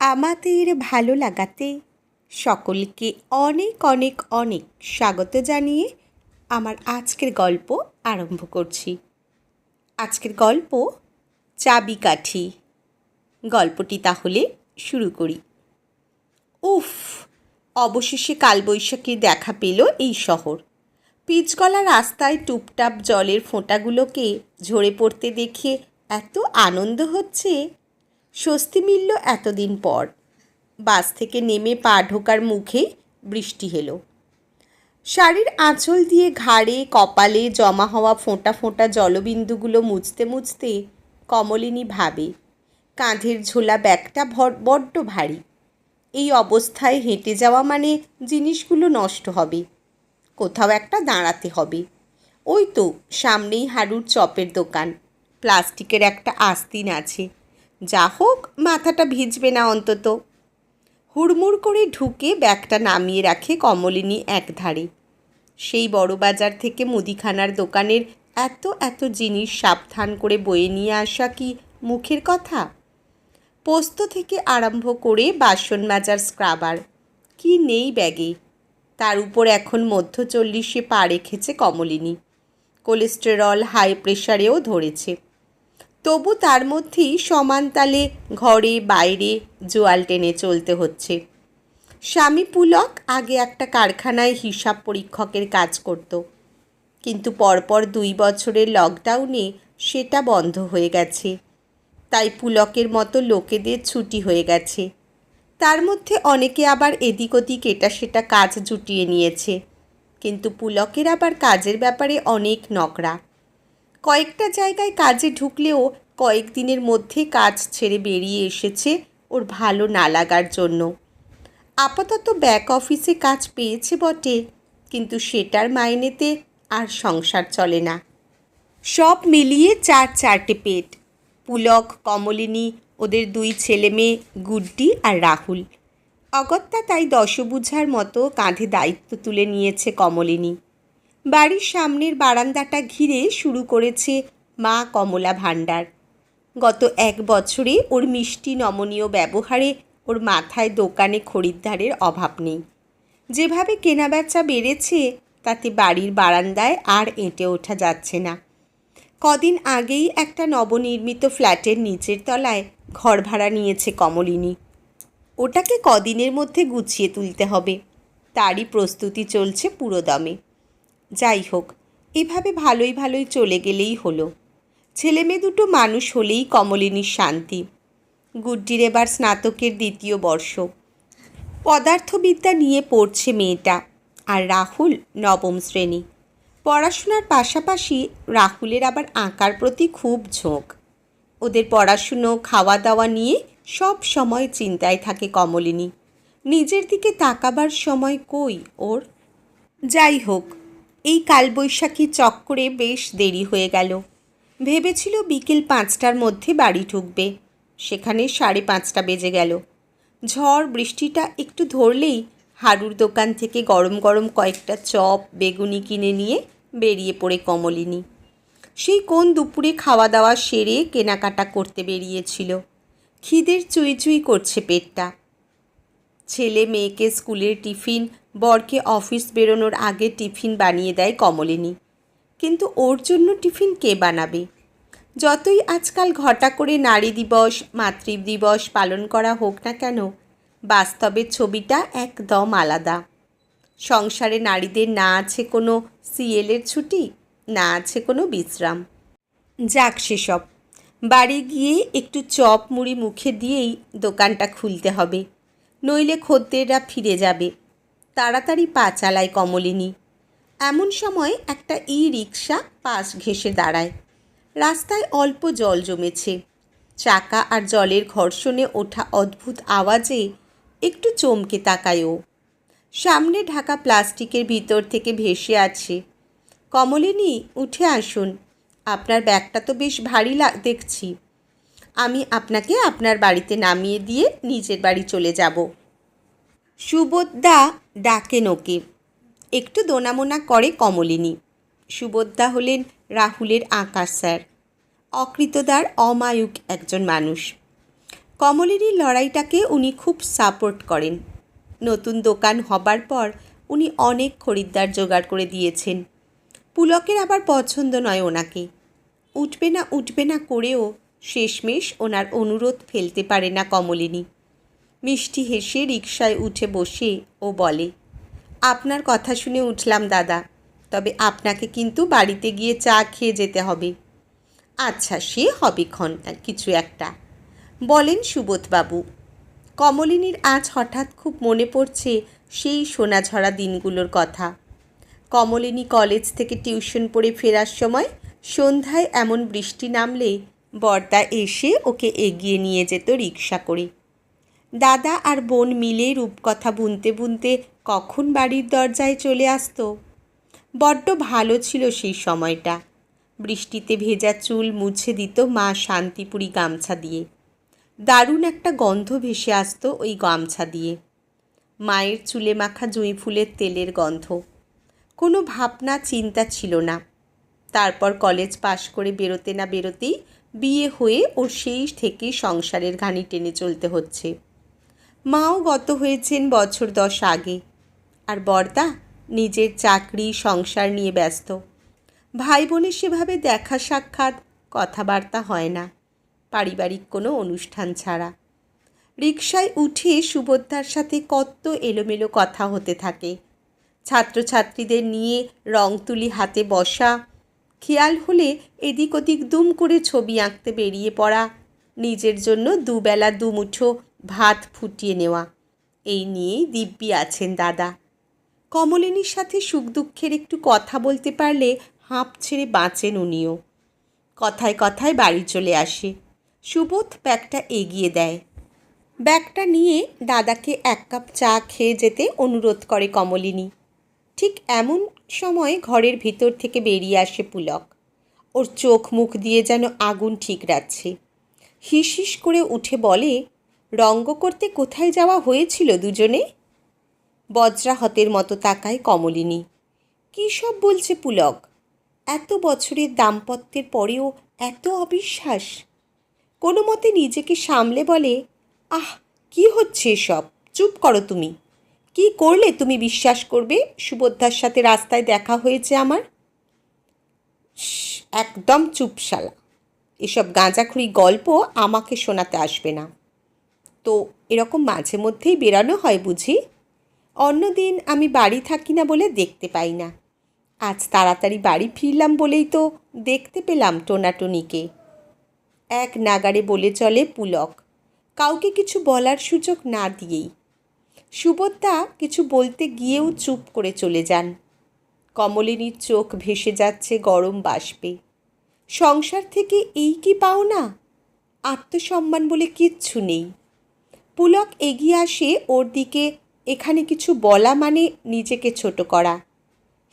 আমাদের ভালো লাগাতে সকলকে অনেক অনেক অনেক স্বাগত জানিয়ে আমার আজকের গল্প আরম্ভ করছি। আজকের গল্প চাবিকাঠি। গল্পটি তাহলে শুরু করি। উফ, অবশেষে কালবৈশাখী দেখা পেল এই শহর। পিচগলা রাস্তায় টুপটাপ জলের ফোঁটাগুলোকে ঝরে পড়তে দেখে এত আনন্দ হচ্ছে স্বস্তি মিলল এতদিন পর। বাস থেকে নেমে পা ঢোকার মুখে বৃষ্টি এলো। শাড়ির আঁচল দিয়ে ঘাড়ে, কপালে জমা হওয়া ফোঁটা ফোঁটা জলবিন্দুগুলো মুছতে মুছতে কমলিনী ভাবে, কাঁধের ঝোলা ব্যাগটা বড্ড ভারী। এই অবস্থায় হেঁটে যাওয়া মানে জিনিসগুলো নষ্ট হবে। কোথাও একটা দাঁড়াতে হবে। ওই তো সামনেই হাড়ুর চপের দোকান। প্লাস্টিকের একটা আস্তিন আছে। যা হোক, মাথাটা ভিজবে না অন্তত। হুড়মুড় করে ঢুকে ব্যাগটা নামিয়ে রাখে কমলিনী একধারে। সেই বড় বাজার থেকে মুদিখানার দোকানের এত এত জিনিস সাবধান করে বয়ে নিয়ে আসা কি মুখের কথা? পোস্ত থেকে আরম্ভ করে বাসন মাজার স্ক্রাবার। কি নেই ব্যাগে? তার উপর এখন মধ্য চল্লিশে পা রেখেছে কমলিনী। কোলেস্টেরল, হাই প্রেশারেও ধরেছে। তবু তার মধ্যেই সমান তালে ঘরে, বাইরে জোয়াল টেনে চলতে হচ্ছে। স্বামী পুলক আগে একটা কারখানায় হিসাব পরীক্ষকের কাজ করত। কিন্তু পরপর দুই বছরের লকডাউনে সেটা বন্ধ হয়ে গেছে। তাই পুলকের মতো লোকেদের ছুটি হয়ে গেছে। তার মধ্যে অনেকে আবার এদিক ওদিক এটা সেটা কাজ জুটিয়ে নিয়েছে। কিন্তু পুলকের আবার কাজের ব্যাপারে অনেক নকরা কয়েকটা জায়গায় কাজে ঢুকলেও কয়েকদিনের মধ্যে কাজ ছেড়ে বেরিয়ে এসেছে ওর ভালো না লাগার জন্য। আপাতত ব্যাক অফিসে কাজ পেয়েছে বটে, কিন্তু সেটার মাইনেতে আর সংসার চলে না। সব মিলিয়ে চার চারটে পেট, পুলক, কমলিনী, ওদের দুই ছেলে মেয়ে, গুড্ডি আর রাহুল। অগত্যা তাই দশবুঝার মতো কাঁধে দায়িত্ব তুলে নিয়েছে কমলিনী। বাড়ির সামনের বারান্দাটা ঘিরে শুরু করেছে মা কমলা ভাণ্ডার। গত এক বছরে ওর মিষ্টি নমনীয় ব্যবহারে ওর মাথায় দোকানে খরিদ্দারের অভাব নেই। যেভাবে কেনাবেচা বেড়েছে, তাতে বাড়ির বারান্দায় আর এঁটে ওঠা যাচ্ছে না। কদিন আগেই একটা নবনির্মিত ফ্ল্যাটের নিচের তলায় ঘর ভাড়া নিয়েছে কমলিনী। ওটাকে কদিনের মধ্যে গুছিয়ে তুলতে হবে। তারই প্রস্তুতি চলছে পুরো দমে যাই হোক, এভাবে ভালোই ভালোই চলে গেলেই হলো। ছেলে মেয়ে দুটো মানুষ হলেই কমলিনীর শান্তি। গুড্ডির এবার স্নাতকের দ্বিতীয় বর্ষ। পদার্থবিদ্যা নিয়ে পড়ছে মেয়েটা আর রাহুল নবম শ্রেণি। পড়াশোনার পাশাপাশি রাহুলের আবার আঁকার প্রতি খুব ঝোঁক। ওদের পড়াশুনো খাওয়া দাওয়া নিয়ে সব সময় চিন্তায় থাকে কমলিনী। নিজের দিকে তাকাবার সময় কই ওর? যাই হোক এই কালবৈশাখী চক্করে বেশ দেরি হয়ে গেল। ভেবেছিল বিকেল পাঁচটার মধ্যে বাড়ি ঢুকবে। সেখানে সাড়ে পাঁচটা বেজে গেল। ঝড় বৃষ্টিটা একটু ধরলেই হাড়ুর দোকান থেকে গরম গরম কয়েকটা চপ, বেগুনি কিনে নিয়ে বেরিয়ে পড়ে কমলিনী। সেই কোন দুপুরে খাওয়া দাওয়া সেরে কেনাকাটা করতে বেরিয়েছিল। খিদের চুই চুই করছে পেটটা। ছেলে মেয়েকে স্কুলের টিফিন বরকে অফিস বেরোনোর আগে টিফিন বানিয়ে দেয় কমলিনী। কিন্তু ওর জন্য টিফিন কে বানাবে? যতই আজকাল ঘটা করে নারী দিবস মাতৃ দিবস পালন করা হোক না কেন, বাস্তবের ছবিটা একদম আলাদা। সংসারে নারীদের না আছে কোনো সিএলের ছুটি, না আছে কোনো বিশ্রাম। যাক সেসব, বাড়ি গিয়ে একটু চপ মুড়ি মুখে দিয়েই দোকানটা খুলতে হবে, নইলে খদ্দেররা ফিরে যাবে। তাড়াতাড়ি পা চালায় কমলিনী। এমন সময় একটা ই রিক্সা পাশ ঘেসে দাঁড়ায়। রাস্তায় অল্প জল জমেছে। চাকা আর জলের ঘর্ষণে ওঠা অদ্ভুত আওয়াজে একটু চমকে তাকায় ও। সামনে ঢাকা প্লাস্টিকের ভিতর থেকে ভেসে আছে। কমলিনী, উঠে আসুন। আপনার ব্যাগটা তো বেশ ভারী দেখছি। আমি আপনাকে আপনার বাড়িতে নামিয়ে দিয়ে নিজের বাড়ি চলে যাব। সুবোধদা ডাকেন ওকে একটু দোনামোনা করে কমলিনী। সুবোধদা হলেন রাহুলের আকাশ স্যার। অকৃতদার, অমায়ুক একজন মানুষ। কমলিনীর লড়াইটাকে উনি খুব সাপোর্ট করেন। নতুন দোকান হবার পর উনি অনেক খরিদ্দার জোগাড় করে দিয়েছেন। পুলকের আবার পছন্দ নয় ওনাকে। উঠবে না উঠবে না করেও শেষমেশ ওনার অনুরোধ ফেলতে পারে না কমলিনী। মিষ্টি হেসে রিকশায় উঠে বসে ও বলে, আপনার কথা শুনে উঠলাম দাদা, তবে আপনাকে কিন্তু বাড়িতে গিয়ে চা খেয়ে যেতে হবে। আচ্ছা সে হবে ক্ষণ কিছু একটা। বলেন সুবোধবাবু। কমলিনীর আজ হঠাৎ খুব মনে পড়ছে সেই সোনাঝরা দিনগুলোর কথা। কমলিনী কলেজ থেকে টিউশন পড়ে ফেরার সময় সন্ধ্যায় এমন বৃষ্টি নামলে বর্দা এসে ওকে এগিয়ে নিয়ে যেত রিক্সা করে। দাদা আর বোন মিলে রূপকথা বুনতে বুনতে কখন বাড়ির দরজায় চলে আসতো? বড্ড ভালো ছিল সেই সময়টা। বৃষ্টিতে ভেজা চুল মুছে দিত মা শান্তিপুরি গামছা দিয়ে। দারুণ একটা গন্ধ ভেসে আসতো ওই গামছা দিয়ে। মায়ের চুলে মাখা জুঁই ফুলের তেলের গন্ধ। কোনো ভাবনা, চিন্তা ছিল না। তারপর কলেজ পাশ করে বেরোতে না বেরোতেই বিয়ে হয়ে ওর সেই থেকে সংসারের ঘানি টেনে চলতে হচ্ছে। মাও গত হয়েছেন বছর দশ আগে। আর বর্দা নিজের চাকরি, সংসার নিয়ে ব্যস্ত। ভাই বোনের সেভাবে দেখা সাক্ষাৎ, কথাবার্তা হয় না। পারিবারিক কোনো অনুষ্ঠান ছাড়া। রিকশায় উঠে সুভদ্রার সাথে কত এলোমেলো কথা হতে থাকে। ছাত্রছাত্রীদের নিয়ে রং তুলি হাতে বসা। খেয়াল হলে এদিক ওদিক দুম করে ছবি আঁকতে বেরিয়ে পড়া। নিজের জন্য দুবেলা দুমুঠো ভাত ফুটিয়ে নেওয়া। এই নিয়েই দিব্যি আছেন দাদা। কমলিনীর সাথে সুখ দুঃখের একটু কথা বলতে পারলে হাঁপ ছেড়ে বাঁচেন উনিও। কথায় কথায় বাড়ি চলে আসে। সুবোধ ব্যাগটা এগিয়ে দেয়। ব্যাগটা নিয়ে দাদাকে এক কাপ চা খেয়ে যেতে অনুরোধ করে কমলিনী। ঠিক এমন সময় ঘরের ভিতর থেকে বেরিয়ে আসে পুলক। ওর চোখ মুখ দিয়ে যেন আগুন ঠিক রাখছে। হিস করে উঠে বলে রঙ্গ করতে কোথায় যাওয়া হয়েছিল দুজনে? বজ্রাহতের মতো তাকায় কমলিনী। কী সব বলছে পুলক? এত বছরের দাম্পত্যের পরেও এত অবিশ্বাস। কোনো মতে নিজেকে সামলে বলে, আহ, কি হচ্ছে সব চুপ করো তুমি। কি করলে তুমি বিশ্বাস করবে সুভদ্রার সাথে রাস্তায় দেখা হয়েছে আমার? একদম চুপশালা এসব গাঁজাখুরি গল্প আমাকে শোনাতে আসবে না। তো এরকম মাঝে মধ্যেই বেরানো হয় বুঝি? অন্যদিন আমি বাড়ি থাকি না বলে দেখতে পাই না। আজ তাড়াতাড়ি বাড়ি ফিরলাম বলেই তো দেখতে পেলাম টোনাটনিকে। এক নাগারে বলে চলে পুলক। কাউকে কিছু বলার সুযোগ না দিয়েই। সুভদ্রা কিছু বলতে গিয়েও চুপ করে চলে যান। কমলিনীর চোখ ভেসে যাচ্ছে গরম বাষ্পে। সংসার থেকে এই কি পাও না আত্মসম্মান বলে কিচ্ছু নেই। পুলক এগিয়ে আসে ওর দিকে, এখানে কিছু বলা মানে নিজেকে ছোট করা।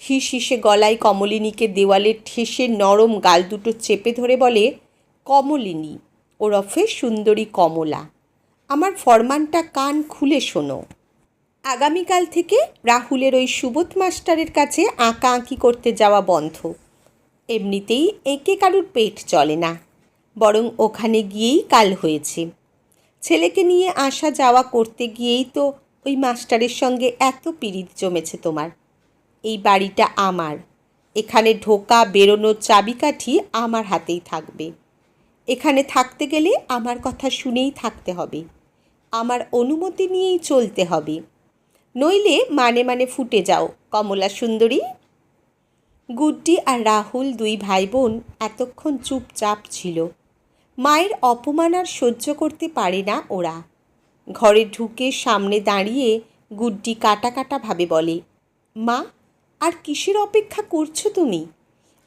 হিস হিসে গলায় কমলিনীকে দেওয়ালে ঠেসে নরম গাল দুটো চেপে ধরে বলে, কমলিনী ওরফে সুন্দরী কমলা। আমার ফরমানটা কান খুলে শোনো। আগামীকাল থেকে রাহুলের ওই সুবোধ মাস্টারের কাছে আঁকা আঁকি করতে যাওয়া বন্ধ। এমনিতেই এঁকে কারুর পেট চলে না, বরং ওখানে গিয়েই কাল হয়েছে। ছেলেকে নিয়ে আসা যাওয়া করতে গিয়েই তো ওই মাস্টারের সঙ্গে এত পিরিত জমেছে তোমার। এই বাড়িটা আমার। এখানে ঢোকা বেরোনোর চাবিকাঠি আমার হাতেই থাকবে। এখানে থাকতে গেলে আমার কথা শুনেই থাকতে হবে। আমার অনুমতি নিয়েই চলতে হবে। নইলে মানে মানে ফুটে যাও, কমলা সুন্দরী। গুড্ডি আর রাহুল দুই ভাই বোন এতক্ষণ চুপচাপ ছিল। মায়ের অপমান আর সহ্য করতে পারে না ওরা। ঘরে ঢুকে সামনে দাঁড়িয়ে গুড্ডি কাটা কাটা ভাবে বলে, মা, আর কিসের অপেক্ষা করছ তুমি?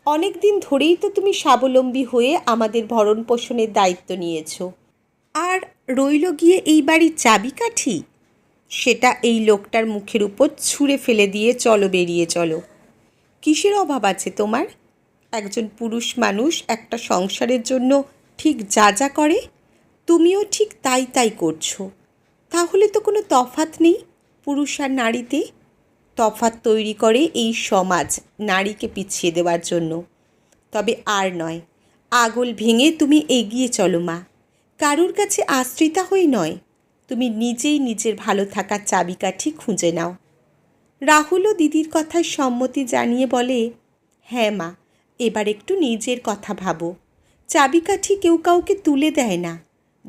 অনেক দিন ধরেই তো তুমি স্বাবলম্বী হয়ে আমাদের ভরণ পোষণের দায়িত্ব নিয়েছো। আর রইল গিয়ে এই বাড়ির চাবিকাঠি? সেটা এই লোকটার মুখের উপর ছুঁড়ে ফেলে দিয়ে চলো বেরিয়ে চলো। কিসের অভাব আছে তোমার? একজন পুরুষ মানুষ একটা সংসারের জন্য ঠিক যা যা করে, তুমিও ঠিক তাই তাই করছ। তাহলে তো কোনো তফাত নেই পুরুষ আর নারীতে। তফাত তৈরি করে এই সমাজ নারীকে পিছিয়ে দেওয়ার জন্য। তবে আর নয়, আগল ভেঙে তুমি এগিয়ে চলো মা। কারুর কাছে আশ্রিতা হই নয়, তুমি নিজেই নিজের ভালো থাকার চাবিকাঠি খুঁজে নাও। রাহুলও দিদির কথায় সম্মতি জানিয়ে বলে হ্যাঁ মা, এবার একটু নিজের কথা ভাবো। চাবিকাঠি কেউ কাউকে তুলে দেয় না।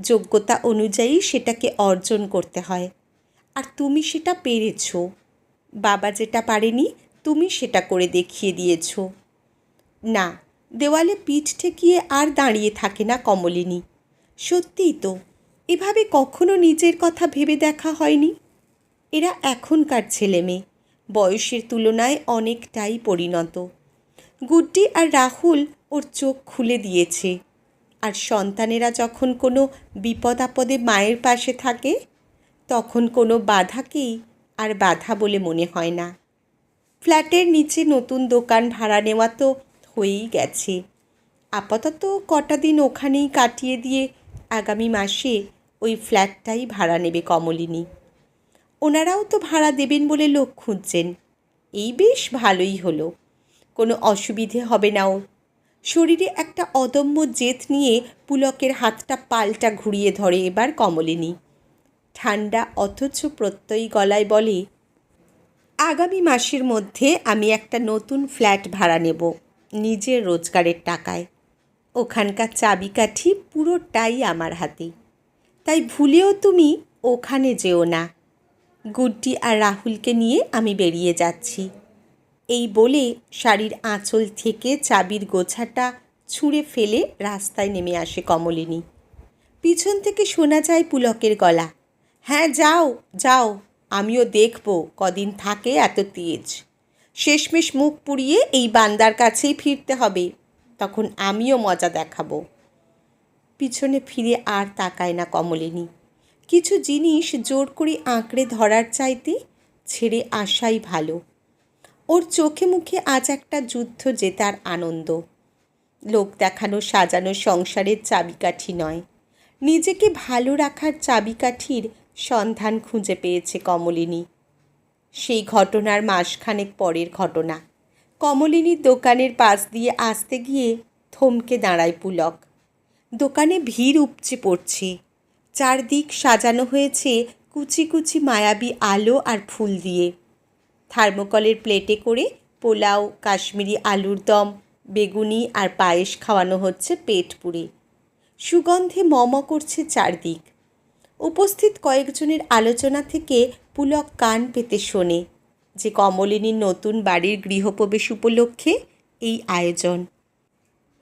যোগ্যতা অনুযায়ী সেটাকে অর্জন করতে হয়। আর তুমি সেটা পেরেছ। বাবা যেটা পারেনি, তুমি সেটা করে দেখিয়ে দিয়েছ। না, দেওয়ালে পিঠ ঠেকিয়ে আর দাঁড়িয়ে থাকে না কমলিনী। সত্যিই তো, এভাবে কখনো নিজের কথা ভেবে দেখা হয়নি? এরা এখনকার ছেলে মেয়ে, বয়সের তুলনায় অনেকটাই পরিণত। গুড্ডি আর রাহুল ওর চোখ খুলে দিয়েছে। আর সন্তানেরা যখন কোনো বিপদ আপদে মায়ের পাশে থাকে, তখন কোনো বাধাকেই আর বাধা বলে মনে হয় না। ফ্ল্যাটের নিচে নতুন দোকান ভাড়া নেওয়া তো হয়েই গেছে। আপাতত কটা দিন ওখানেই কাটিয়ে দিয়ে আগামী মাসে ওই ফ্ল্যাটটাই ভাড়া নেবে কমলিনী। ওনারাও তো ভাড়া দেবেন বলে লোক খুঁজছেন। এই বেশ ভালোই হলো। কোনো অসুবিধে হবে না ওর শরীরে একটা অদম্য জেদ নিয়ে পুলকের হাতটা পাল্টা ঘুরিয়ে ধরে এবার কমলিনী। ঠান্ডা অথচ প্রত্যয়ী গলায় বলে, আগামী মাসের মধ্যে আমি একটা নতুন ফ্ল্যাট ভাড়া নেব, নিজের রোজগারের টাকায়। ওখানকার চাবিকাঠি পুরোটাই আমার হাতে। তাই ভুলেও তুমি ওখানে যেও না। গুড্ডি আর রাহুলকে নিয়ে আমি বেরিয়ে যাচ্ছি। এই বলে শাড়ির আঁচল থেকে চাবির গোছাটা ছুঁড়ে ফেলে রাস্তায় নেমে আসে কমলিনী। পিছন থেকে শোনা যায় পুলকের গলা হ্যাঁ যাও যাও, আমিও দেখব কদিন থাকে এত তেজ। শেষমেশ মুখ পুড়িয়ে এই বান্দার কাছেই ফিরতে হবে, তখন আমিও মজা দেখাবো। পিছনে ফিরে আর তাকায় না কমলিনী। কিছু জিনিস জোর করে আঁকড়ে ধরার চাইতে ছেড়ে আসাই ভালো। ওর চোখে মুখে আজ একটা যুদ্ধ জেতার আনন্দ। লোক দেখানো সাজানো সংসারের চাবিকাঠি নয়। নিজেকে ভালো রাখার চাবিকাঠির সন্ধান খুঁজে পেয়েছে কমলিনী। সেই ঘটনার মাসখানেক পরের ঘটনা। কমলিনীর দোকানের পাশ দিয়ে আসতে গিয়ে থমকে দাঁড়ায় পুলক। দোকানে ভিড় উপচে পড়ছে। চারদিক সাজানো হয়েছে কুচি কুচি মায়াবী আলো আর ফুল দিয়ে। থার্মোকলের প্লেটে করে পোলাও, কাশ্মীরি আলুর দম, বেগুনি আর পায়েস খাওয়ানো হচ্ছে পেট পুড়ে। সুগন্ধে মম করছে চারদিক। উপস্থিত কয়েকজনের আলোচনা থেকে পুলক কান পেতে শোনে যে কমলিনীর নতুন বাড়ির গৃহপ্রবেশ উপলক্ষে এই আয়োজন।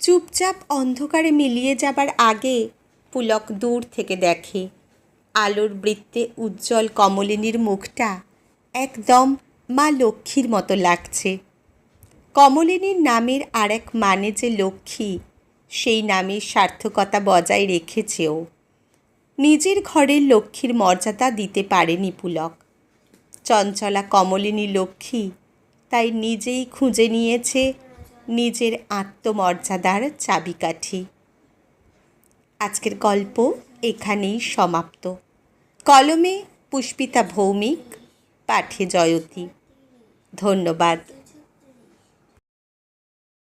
চুপচাপ অন্ধকারে মিলিয়ে যাবার আগে পুলক দূর থেকে দেখে। আলোর বৃত্তে উজ্জ্বল কমলিনীর মুখটা একদম মা লক্ষ্মীর মতো লাগছে। কমলিনীর নামের আর এক মানে যে লক্ষ্মী, সেই নামের সার্থকতা বজায় রেখেছেও। নিজের ঘরের লক্ষ্মীর মর্যাদা দিতে পারেনি পুলক। চঞ্চলা কমলিনী লক্ষ্মী তাই নিজেই খুঁজে নিয়েছে নিজের আত্মমর্যাদার চাবিকাঠি। আজকের গল্প এখানেই সমাপ্ত। কলমে পুষ্পিতা ভৌমিক, পাঠে জয়তী। ধন্যবাদ।